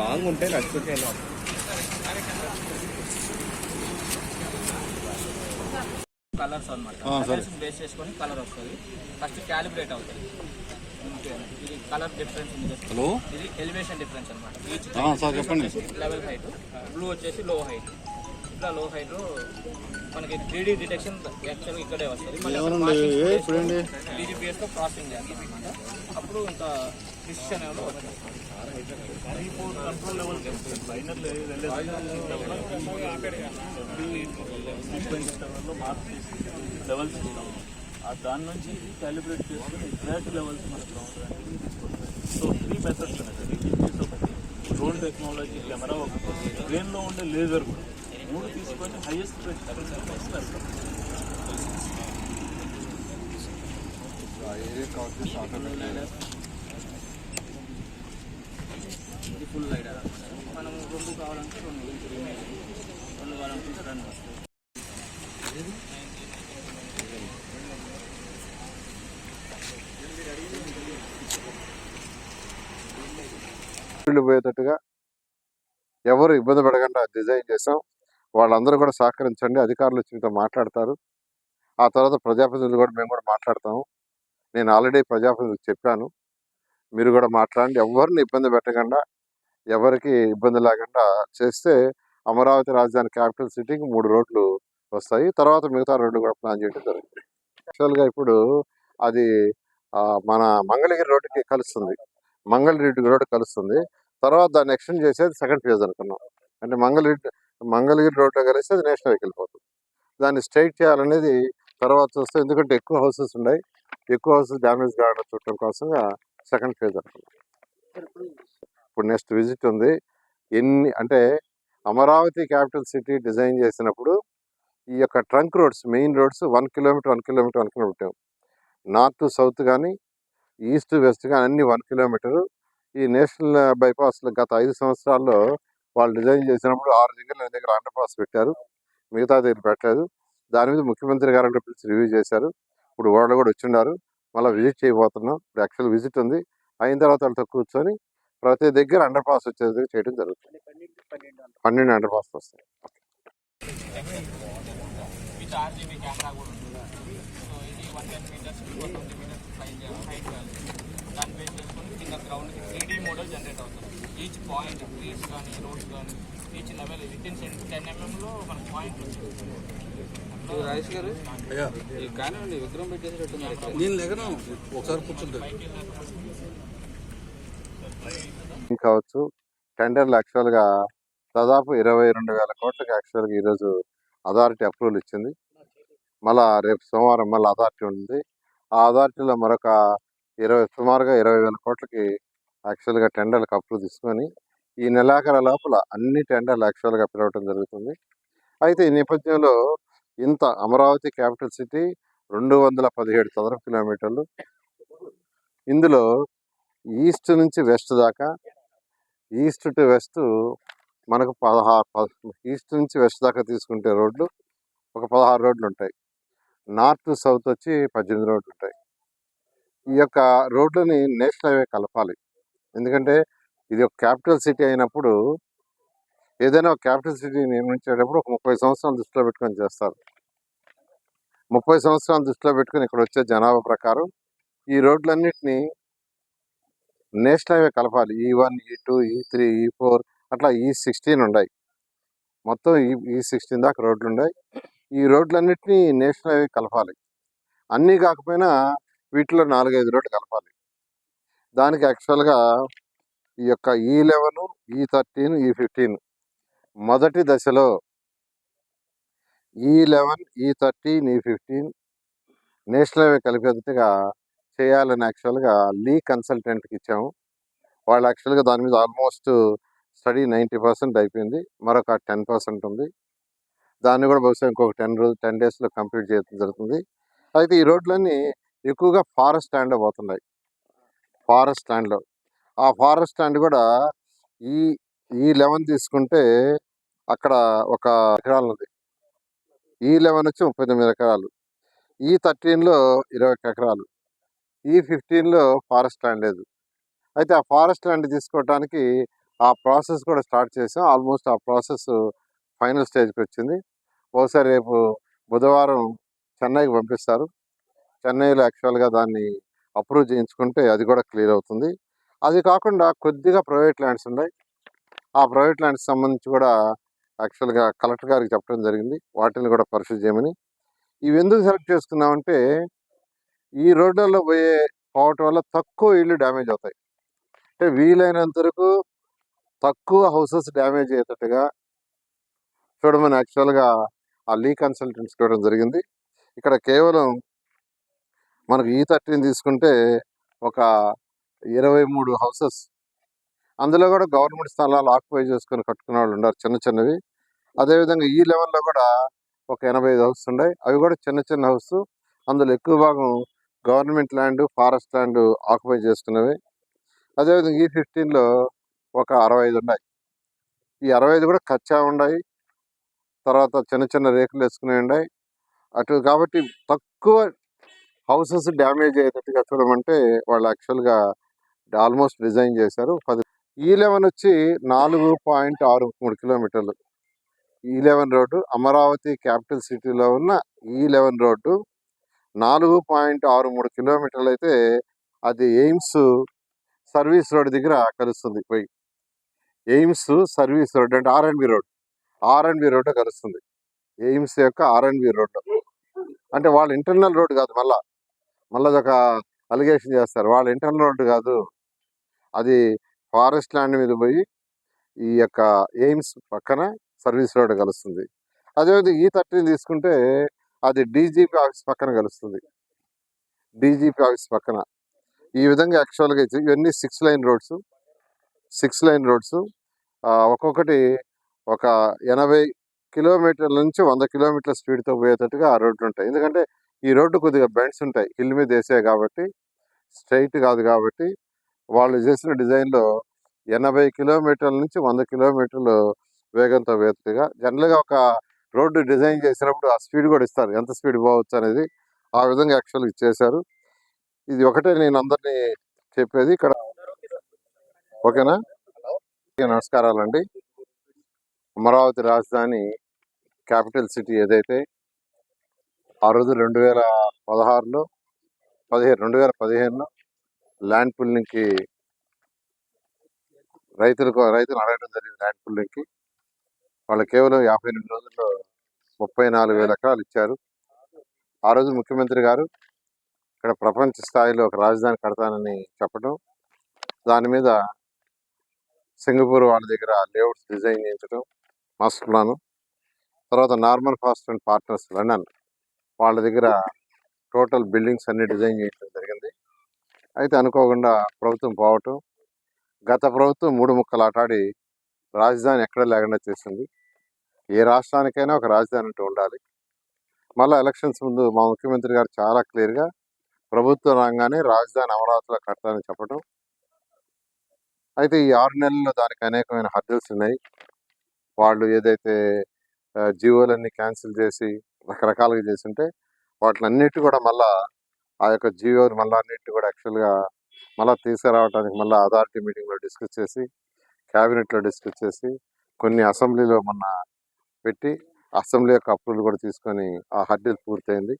Long ఉంటే వెళ్ళాం colours అనమాట. కలర్స్ బేస్ చేసుకొని కలర్ వస్తుంది. ఫస్ట్ క్యాలిబ్రేట్ అవుతుంది. ఇది కలర్ డిఫరెన్స్. హలో? ఇది ఎలివేషన్ డిఫరెన్స్ అనమాట. Level height. బ్లూ వచ్చేసి లో హైట్ ఇట్లా లో హైట్ మనకి త్రీ డిటెక్షన్ యాక్చువల్గా ఇక్కడే వస్తుంది. ఏమనండి? ఏ, ఇప్పుడేంటి? డీజీపీఎస్తో క్రాసింగ్ చేస్తాం అనమాట అప్పుడు ఇంకా డిసిషన్ ఏమో వస్తుంది కంట్రోల్ లెవెల్ లెవెల్స్ ఇస్తాము ఆ దాని నుంచి క్యాలిబ్రేట్ చేసుకుని ఎగ్జాక్ట్ లెవెల్స్ మనకు రావడానికి సో త్రీ మెథడ్స్ ఉన్నాయి ఒకటి డ్రోన్ టెక్నాలజీ కెమెరా ఒకటి ట్రైన్లో ఉండే లేజర్ కూడా మూడు తీసుకొని హైయెస్ట్ వేస్తాం ఇది ఫుల్ లైట్ అనమాట మనం రెండు కావాలంటే రెండు రెండు కావాలనుకుంటే రెండు వస్తాయి. పోయేటట్టుగా ఎవరు ఇబ్బంది పడకుండా డిజైన్ చేసాం వాళ్ళందరూ కూడా సహకరించండి. అధికారులు వచ్చి మీతో మాట్లాడతారు. ఆ తర్వాత ప్రజాప్రతినిధులు కూడా మేము కూడా మాట్లాడతాము. నేను ఆల్రెడీ ప్రజాప్రతినిధులకు చెప్పాను. మీరు కూడా మాట్లాడండి. ఎవరిని ఇబ్బంది పెట్టకుండా ఎవరికి ఇబ్బంది లేకుండా చేస్తే అమరావతి రాజధాని క్యాపిటల్ సిటీకి మూడు రోడ్లు వస్తాయి. తర్వాత మిగతా రోడ్లు కూడా ప్లాన్ చేయడం జరుగుతుంది. యాక్చువల్గా ఇప్పుడు అది మన మంగళగిరి రోడ్డుకి కలుస్తుంది. మంగళగిరి రోడ్డు కలుస్తుంది. తర్వాత దాన్ని ఎక్స్టెండ్ చేసేది సెకండ్ ఫేజ్ అనుకున్నాం. అంటే మంగళగిరి మంగళగిరి రోడ్లో కలిస్తే అది నేషనల్ వెళ్ళిపోతుంది దాన్ని స్ట్రైట్ చేయాలనేది తర్వాత చూస్తే ఎందుకంటే ఎక్కువ హౌసెస్ ఉన్నాయి. ఎక్కువ హౌసెస్ డ్యామేజ్ కావడం చూడటం కోసంగా సెకండ్ ఫేజ్ అనుకున్నాం. ఇప్పుడు నెక్స్ట్ విజిట్ ఉంది. ఎన్ని అంటే అమరావతి క్యాపిటల్ సిటీ డిజైన్ చేసినప్పుడు ఈ యొక్క trunk roads main roads one kilometre one kilometre one kilometre north south కానీ ఈస్ట్ వెస్ట్ కానీ అన్ని వన్ కిలోమీటర్. ఈ నేషనల్ బైపాస్లో గత ఐదు సంవత్సరాల్లో వాళ్ళు డిజైన్ చేసినప్పుడు ఆరు దగ్గర దగ్గర అండర్ పాస్ పెట్టారు. మిగతా దగ్గర పెట్టలేదు. దాని మీద ముఖ్యమంత్రి గారు అంటే పిలిచి రివ్యూ చేశారు. ఇప్పుడు వాళ్ళు కూడా వచ్చిండారు మళ్ళీ విజిట్ చేయబోతున్నాం. ఇప్పుడు యాక్చువల్ విజిట్ ఉంది. అయిన తర్వాత వాళ్ళతో కూర్చొని ప్రతి దగ్గర అండర్ పాస్ వచ్చేది చేయడం జరుగుతుంది. పన్నెండు అండర్ పాస్ వస్తాయి. ఈచ్ పాయింట్ ట్రీస్ కానీ రోడ్స్ కానీ each level with in ten ఎంఎంలో మనకు పాయింట్ రాజేష్ గారు? ఈ కానివ్వండి విగ్రహం. నేను లేకను ఒకసారి కూర్చుంటా. కావచ్చు టెండర్లు యాక్చువల్గా దాదాపు ఇరవై రెండు వేల కోట్లకి యాక్చువల్గా ఈరోజు అథారిటీ అప్రూవల్ ఇచ్చింది. మళ్ళా రేపు సోమవారం మళ్ళీ అథారిటీ ఉంది. ఆ అథారిటీలో మరొక ఇరవై సుమారుగా ఇరవై వేల కోట్లకి యాక్చువల్గా టెండర్లకు అప్రూవ్ తీసుకొని ఈ నెలాఖరు లోపల అన్ని టెండర్లు యాక్చువల్గా పిలవటం జరుగుతుంది. అయితే ఈ నేపథ్యంలో ఇంత అమరావతి క్యాపిటల్ సిటీ రెండు వందల పదిహేడు చదరపు కిలోమీటర్లు. ఇందులో ఈస్ట్ నుంచి వెస్ట్ దాకా ఈస్ట్ టు వెస్ట్ మనకు పదహారు ఈస్ట్ నుంచి వెస్ట్ దాకా తీసుకుంటే రోడ్లు ఒక పదహారు రోడ్లు ఉంటాయి. నార్త్ టు సౌత్ వచ్చి పద్దెనిమిది రోడ్లు ఉంటాయి. ఈ యొక్క రోడ్లని నేషనల్ హైవే కలపాలి. ఎందుకంటే ఇది ఒక క్యాపిటల్ సిటీ అయినప్పుడు ఏదైనా ఒక క్యాపిటల్ సిటీ నిర్మించేటప్పుడు ఒక ముప్పై సంవత్సరాలు దృష్టిలో పెట్టుకొని చేస్తారు. ముప్పై సంవత్సరాలు దృష్టిలో పెట్టుకొని ఇక్కడ వచ్చే జనాభా ప్రకారం ఈ రోడ్లన్నింటినీ నేషనల్ హైవే కలపాలి. ఈ వన్ ఈ టూ ఈ త్రీ ఈ ఫోర్ అట్లా ఈ సిక్స్టీన్ ఉన్నాయి మొత్తం ఈ ఈ సిక్స్టీన్ దాకా రోడ్లు ఉన్నాయి ఈ రోడ్లన్నింటినీ నేషనల్ హైవే కలపాలి. అన్నీ కాకపోయినా వీటిలో నాలుగైదు రోడ్లు కలపాలి. దానికి యాక్చువల్గా ఈ యొక్క ఈ లెవెన్ ఈ థర్టీన్ ఈ ఫిఫ్టీన్ మొదటి దశలో ఈ లెవెన్ ఈ థర్టీన్ ఈ ఫిఫ్టీన్ నేషనల్ హైవే కలిపేదిగా చేయాలని యాక్చువల్గా లీ కన్సల్టెంట్కి ఇచ్చాము. వాళ్ళు యాక్చువల్గా దాని మీద ఆల్మోస్ట్ స్టడీ నైంటీ పర్సెంట్ అయిపోయింది. మరొక టెన్ పర్సెంట్ ఉంది. దాన్ని కూడా బహుశా ఇంకొక టెన్ రోజు టెన్ డేస్లో కంప్లీట్ చేయడం జరుగుతుంది. అయితే ఈ రోడ్లన్నీ ఎక్కువగా ఫారెస్ట్ స్టాండ్లో పోతున్నాయి. ఫారెస్ట్ స్టాండ్లో ఆ ఫారెస్ట్ స్టాండ్ కూడా ఈ ఈ లెవెన్ తీసుకుంటే అక్కడ ఒక ఎకరాలు ఉంది. ఈ లెవెన్ వచ్చి ముప్పై తొమ్మిది ఎకరాలు. ఈ థర్టీన్లో ఇరవై ఎకరాలు. ఈ ఫిఫ్టీన్లో ఫారెస్ట్ ల్యాండ్ లేదు. అయితే ఆ ఫారెస్ట్ ల్యాండ్ తీసుకోవడానికి ఆ ప్రాసెస్ కూడా స్టార్ట్ చేసాం. ఆల్మోస్ట్ ఆ ప్రాసెస్ ఫైనల్ స్టేజ్కి వచ్చింది. బహుశా రేపు బుధవారం చెన్నైకి పంపిస్తారు. చెన్నైలో యాక్చువల్గా దాన్ని అప్రూవ్ చేయించుకుంటే అది కూడా క్లియర్ అవుతుంది. అది కాకుండా కొద్దిగా ప్రైవేట్ ల్యాండ్స్ ఉన్నాయి. ఆ ప్రైవేట్ ల్యాండ్స్ సంబంధించి కూడా యాక్చువల్గా కలెక్టర్ గారికి చెప్పడం జరిగింది. వాటిని కూడా పరిశీలి చేయమని. ఇవి ఎందుకు సెలెక్ట్ చేసుకున్నామంటే ఈ రోడ్లలో పోయే పోవటం వల్ల తక్కువ ఇళ్ళు డ్యామేజ్ అవుతాయి. అంటే వీలైనంత వరకు తక్కువ హౌసెస్ డ్యామేజ్ అయ్యేటట్టుగా చూడమని యాక్చువల్గా ఆ లీ కన్సల్టెంట్స్ చూడడం జరిగింది. ఇక్కడ కేవలం మనకు ఈ థర్టీని తీసుకుంటే ఒక ఇరవై మూడు హౌసెస్. అందులో కూడా గవర్నమెంట్ స్థలాలు ఆక్యుపై చేసుకొని కట్టుకునే వాళ్ళు ఉన్నారు చిన్న చిన్నవి. అదేవిధంగా ఈ లెవెల్లో కూడా ఒక ఎనభై ఐదు హౌస్ ఉన్నాయి. అవి కూడా చిన్న చిన్న హౌస్. అందులో ఎక్కువ భాగం government land forest land occupy చేసుకున్నవి అదేవిధంగా ఈ ఫిఫ్టీన్లో ఒక అరవై ఐదు ఉన్నాయి. ఈ అరవై ఐదు కూడా కచ్చా ఉన్నాయి తర్వాత చిన్న చిన్న రేకులు వేసుకునేవి ఉన్నాయి అటు కాబట్టి తక్కువ హౌసెస్ డ్యామేజ్ అయ్యేటట్టుగా చూడమంటే వాళ్ళు యాక్చువల్గా ఆల్మోస్ట్ డిజైన్ చేశారు. పది ఈ లెవెన్ వచ్చి నాలుగు పాయింట్ ఆరు మూడు కిలోమీటర్లు. ఈ లెవెన్ రోడ్డు అమరావతి క్యాపిటల్ సిటీలో ఉన్న ఈ లెవెన్ రోడ్డు నాలుగు పాయింట్ ఆరు మూడు కిలోమీటర్లు అయితే అది ఎయిమ్స్ సర్వీస్ రోడ్ దగ్గర కలుస్తుంది పోయి. ఎయిమ్స్ సర్వీస్ రోడ్ అంటే R and B road. R and B road కలుస్తుంది. ఎయిమ్స్ యొక్క ఆర్ అండ్ బి రోడ్ అంటే వాళ్ళ ఇంటర్నల్ రోడ్ కాదు మళ్ళా. మళ్ళీ అదొక అలిగేషన్ చేస్తారు. వాళ్ళ ఇంటర్నల్ రోడ్ కాదు. అది ఫారెస్ట్ ల్యాండ్ మీద పోయి ఈ యొక్క ఎయిమ్స్ పక్కన సర్వీస్ రోడ్ కలుస్తుంది. అదేవిధంగా ఈ థర్టీని తీసుకుంటే అది డీజీపీ ఆఫీస్ పక్కన కలుస్తుంది. డీజీపీ ఆఫీస్ పక్కన. ఈ విధంగా యాక్చువల్గా అయితే ఇవన్నీ six lane roads six lane roads ఒక్కొక్కటి ఒక ఎనభై కిలోమీటర్ల నుంచి వంద కిలోమీటర్ల స్పీడ్తో పోయేటట్టుగా ఆ రోడ్లు ఉంటాయి. ఎందుకంటే ఈ రోడ్డు కొద్దిగా బెండ్స్ ఉంటాయి. హిల్ మీద వేసే కాబట్టి స్ట్రైట్ కాదు కాబట్టి వాళ్ళు చేసిన డిజైన్లో ఎనభై కిలోమీటర్ల నుంచి వంద కిలోమీటర్లు వేగంతో వేతుగా జనరల్గా ఒక రోడ్డు డిజైన్ చేసినప్పుడు ఆ స్పీడ్ కూడా ఇస్తారు. ఎంత స్పీడ్ పోవచ్చు అనేది ఆ విధంగా యాక్చువల్గా చేశారు. ఇది ఒకటే నేను అందరినీ చెప్పేది. ఇక్కడ ఓకేనా? ఓకే, నమస్కారాలండి. అమరావతి రాజధాని క్యాపిటల్ సిటీ ఏదైతే ఆ రోజు రెండు వేల పదహారులో పదిహేను రెండు వేల పదిహేనులో ల్యాండ్ పుల్లింగ్కి రైతులకు రైతులు అడగడం జరిగింది ల్యాండ్ పుల్లింగ్కి. వాళ్ళు కేవలం యాభై రెండు రోజుల్లో ముప్పై నాలుగు వేల ఎకరాలు ఇచ్చారు. ఆ రోజు ముఖ్యమంత్రి గారు ఇక్కడ ప్రపంచ స్థాయిలో ఒక రాజధాని కడతానని చెప్పడం దాని మీద సింగపూర్ వాళ్ళ దగ్గర లేఅవుట్స్ డిజైన్ చేయించడం మాస్టర్ ప్లాను తర్వాత normal Foster and partners London వాళ్ళ దగ్గర టోటల్ బిల్డింగ్స్ అన్ని డిజైన్ చేయడం జరిగింది. అయితే అనుకోకుండా ప్రభుత్వం పోవటం గత ప్రభుత్వం మూడు ముక్కలు ఆటాడి రాజధాని ఎక్కడ లేకుండా చేసింది. ఏ రాష్ట్రానికైనా ఒక రాజధాని అంటూ ఉండాలి. మళ్ళీ ఎలక్షన్స్ ముందు మా ముఖ్యమంత్రి గారు చాలా క్లియర్గా ప్రభుత్వ రంగానే రాజధాని అమరావతిలో కడతానని చెప్పడం అయితే ఈ ఆరు నెలల్లో దానికి అనేకమైన హర్డల్స్ ఉన్నాయి. వాళ్ళు ఏదైతే జీవోలన్నీ క్యాన్సిల్ చేసి రకరకాలుగా చేస్తుంటే వాటిని అన్నిటి కూడా మళ్ళా ఆ యొక్క జియోని మళ్ళీ అన్నిటి కూడా యాక్చువల్గా మళ్ళీ తీసుకురావడానికి మళ్ళీ అథారిటీ మీటింగ్లో డిస్కస్ చేసి క్యాబినెట్లో డిస్కస్ చేసి కొన్ని అసెంబ్లీలో మొన్న పెట్టి అసెంబ్లీ యొక్క అప్రూవల్ కూడా తీసుకొని ఆ హర్డీలు పూర్తయింది.